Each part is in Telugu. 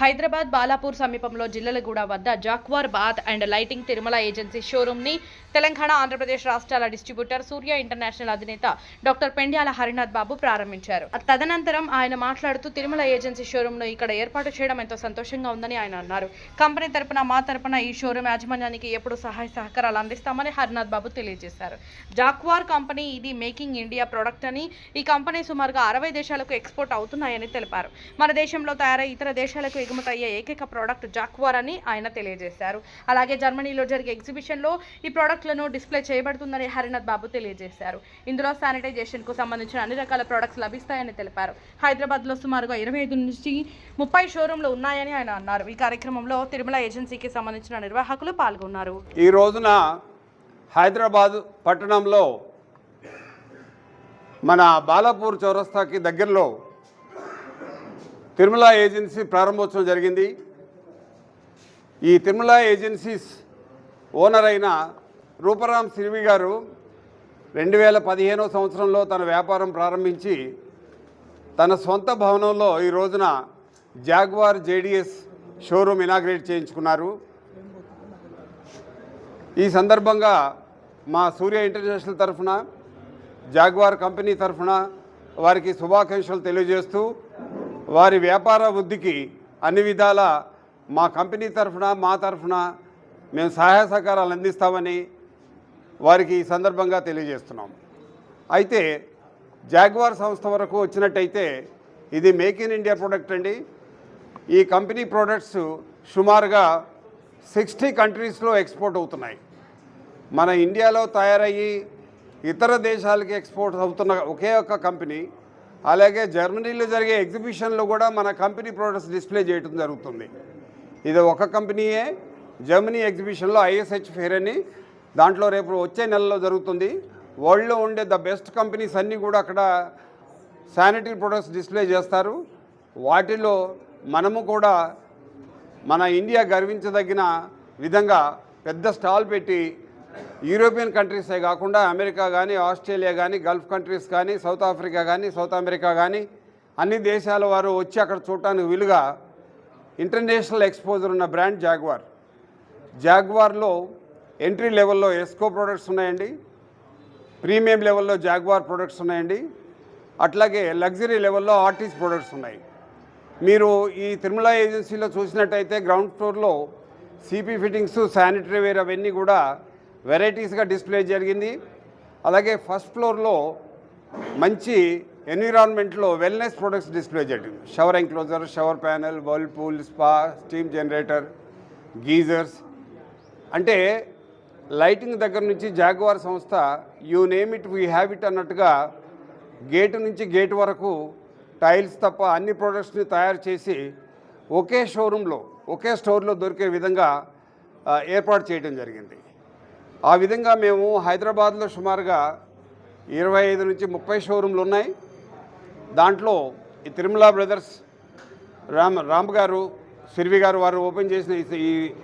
హైదరాబాద్ బాలాపూర్ సమీపంలో జిల్లలగూడ వద్ద Jaquar bath and lighting Tirumala agency షోరూమ్ని Telangana Andhra Pradesh రాష్ట్రాల డిస్ట్రిబ్యూటర్ సూర్య ఇంటర్నేషనల్ అధినేత డాక్టర్ పెండ్యాల హరినాథ్ బాబు ప్రారంభించారు. తదనంతరం ఆయన మాట్లాడుతూ తిరుమల ఏజెన్సీ షోరూమ్ను ఇక్కడ ఏర్పాటు చేయడం ఎంతో సంతోషంగా ఉందని ఆయన అన్నారు. కంపెనీ తరపున మా తరపున ఈ షోరూమ్ యాజమాన్యానికి ఎప్పుడు సహాయ సహకారాలు అందిస్తామని హరినాథ్ బాబు తెలియజేశారు. జాక్వార్ కంపెనీ ఇది మేకింగ్ ఇండియా ప్రొడక్ట్ అని ఈ కంపెనీ సుమారుగా అరవై దేశాలకు ఎక్స్పోర్ట్ అవుతున్నాయని తెలిపారు. మన దేశంలో తయారై ఇతర దేశాలకు ఎగుమతి అయ్యే ఏకైక ప్రోడక్ట్ జాక్వార్ అని ఆయన తెలియజేశారు. అలాగే జర్మనీలో జరిగే ఎగ్జిబిషన్లో ఈ ప్రోడక్ట్లను డిస్ప్లే చేయబడుతుందని హరినాథ్ బాబు తెలియజేశారు. ఇందులో శానిటైజేషన్కు సంబంధించిన అన్ని రకాల ప్రోడక్ట్స్ లభిస్తాయని తెలిపారు. హైదరాబాద్లో సుమారుగా ఇరవై ఐదు నుంచి ముప్పై షోరూంలు ఉన్నాయని ఆయన అన్నారు. ఈ కార్యక్రమంలో తిరుమల ఏజెన్సీకి సంబంధించిన నిర్వాహకులు పాల్గొన్నారు. ఈ రోజున హైదరాబాద్ పట్టణంలో మన బాలాపూర్ చౌరస్తాకి దగ్గరలో తిరుమల ఏజెన్సీ ప్రారంభోత్సవం జరిగింది. ఈ తిరుమల ఏజెన్సీస్ ఓనర్ అయిన రూపరామ్ సిరివి గారు రెండు వేల పదిహేనో సంవత్సరంలో తన వ్యాపారం ప్రారంభించి తన సొంత భవనంలో ఈ రోజున జాగ్వార్ జేడిఎస్ షోరూమ్ ఇనాగ్రేట్ చేయించుకున్నారు. ఈ సందర్భంగా మా సూర్య ఇంటర్నేషనల్ తరఫున జాగ్వార్ కంపెనీ తరఫున వారికి శుభాకాంక్షలు తెలియజేస్తూ వారి వ్యాపార వృద్ధికి అన్ని విధాల మా కంపెనీ తరఫున మా తరఫున మేము సహాయ సహకారాలు అందిస్తామని వారికి ఈ సందర్భంగా తెలియజేస్తున్నాం. అయితే జాగ్వార్ సంస్థ వరకు వచ్చినట్టయితే ఇది మేక్ ఇన్ ఇండియా ప్రోడక్ట్ అండి. ఈ కంపెనీ ప్రోడక్ట్స్ సుమారుగా సిక్స్టీ కంట్రీస్లో ఎక్స్పోర్ట్ అవుతున్నాయి. మన ఇండియాలో తయారయ్యి ఇతర దేశాలకి ఎక్స్పోర్ట్ అవుతున్న ఒకే ఒక్క కంపెనీ అలాగే జర్మనీలో జరిగే ఎగ్జిబిషన్లో కూడా మన కంపెనీ ప్రోడక్ట్స్ డిస్ప్లే చేయడం జరుగుతుంది. ఇది ఒక కంపెనీయే జర్మనీ ఎగ్జిబిషన్లో ఐఎస్హెచ్ ఫేర్ అని దాంట్లో రేపు వచ్చే నెలలో జరుగుతుంది. వరల్డ్లో ఉండే ద బెస్ట్ కంపెనీస్ అన్నీ కూడా అక్కడ శానిటరీ ప్రొడక్ట్స్ డిస్ప్లే చేస్తారు. వాటిలో మనము కూడా మన ఇండియా గర్వించదగిన విధంగా పెద్ద స్టాల్ పెట్టి యూరోపియన్ కంట్రీసే కాకుండా అమెరికా కానీ ఆస్ట్రేలియా కానీ గల్ఫ్ కంట్రీస్ కానీ సౌత్ ఆఫ్రికా కానీ సౌత్ అమెరికా కానీ అన్ని దేశాల వారు వచ్చి అక్కడ చూడటానికి వీలుగా ఇంటర్నేషనల్ ఎక్స్పోజర్ ఉన్న బ్రాండ్ జాగ్వార్. జాగ్వార్లో ఎంట్రీ లెవెల్లో ఎస్కో ప్రొడక్ట్స్ ఉన్నాయండి. ప్రీమియం లెవెల్లో జాగ్వార్ ప్రొడక్ట్స్ ఉన్నాయండి. అట్లాగే లగ్జరీ లెవెల్లో ఆర్టిస్ట్ ప్రొడక్ట్స్ ఉన్నాయి. మీరు ఈ తిరుమల ఏజెన్సీలో చూసినట్టయితే గ్రౌండ్ ఫ్లోర్లో సిపి ఫిట్టింగ్స్ శానిటరీ వేర్ అవన్నీ కూడా వెరైటీస్గా డిస్ప్లే జరిగింది. అలాగే ఫస్ట్ ఫ్లోర్లో మంచి ఎన్విరాన్మెంట్లో వెల్నెస్ ప్రొడక్ట్స్ డిస్ప్లే జరిగింది. Shower enclosure shower panel whirlpool spa steam generator geysers అంటే లైటింగ్ దగ్గర నుంచి జాగ్వార్ సంస్థ you name it we have it అన్నట్టుగా గేటు నుంచి గేట్ వరకు టైల్స్ తప్ప అన్ని ప్రోడక్ట్స్ని తయారు చేసి ఒకే షోరూంలో ఒకే స్టోర్లో దొరికే విధంగా ఏర్పాటు చేయడం జరిగింది. ఆ విధంగా మేము హైదరాబాద్లో సుమారుగా ఇరవై ఐదు నుంచి ముప్పై షోరూంలు ఉన్నాయి. దాంట్లో ఈ తిరుమల బ్రదర్స్ రామ్ రామ్ గారు సిరివి గారు వారు ఓపెన్ చేసిన ఈ-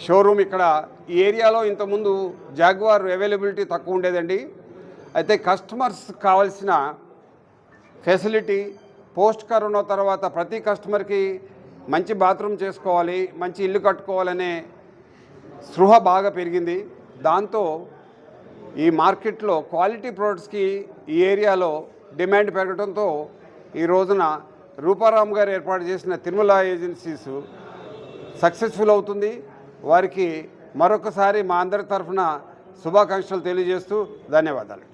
షోరూమ్ ఇక్కడ ఈ ఏరియాలో ఇంతకుముందు జాగ్వార్ అవైలబిలిటీ తక్కువ ఉండేదండి. అయితే కస్టమర్స్ కావాల్సిన ఫెసిలిటీ పోస్ట్ కరోనా తర్వాత ప్రతి కస్టమర్కి మంచి బాత్రూమ్ చేసుకోవాలి మంచి ఇల్లు కట్టుకోవాలనే స్పృహ బాగా పెరిగింది. దాంతో ఈ మార్కెట్లో క్వాలిటీ ప్రోడక్ట్స్కి ఈ ఏరియాలో డిమాండ్ పెరగడంతో ఈ రోజున రూపారాం గారు ఏర్పాటు చేసిన తిరుమల ఏజెన్సీస్ సక్సెస్ఫుల్ అవుతుంది. వారికి మరొకసారి మా అందరి తరఫున శుభాకాంక్షలు తెలియజేస్తూ ధన్యవాదాలు.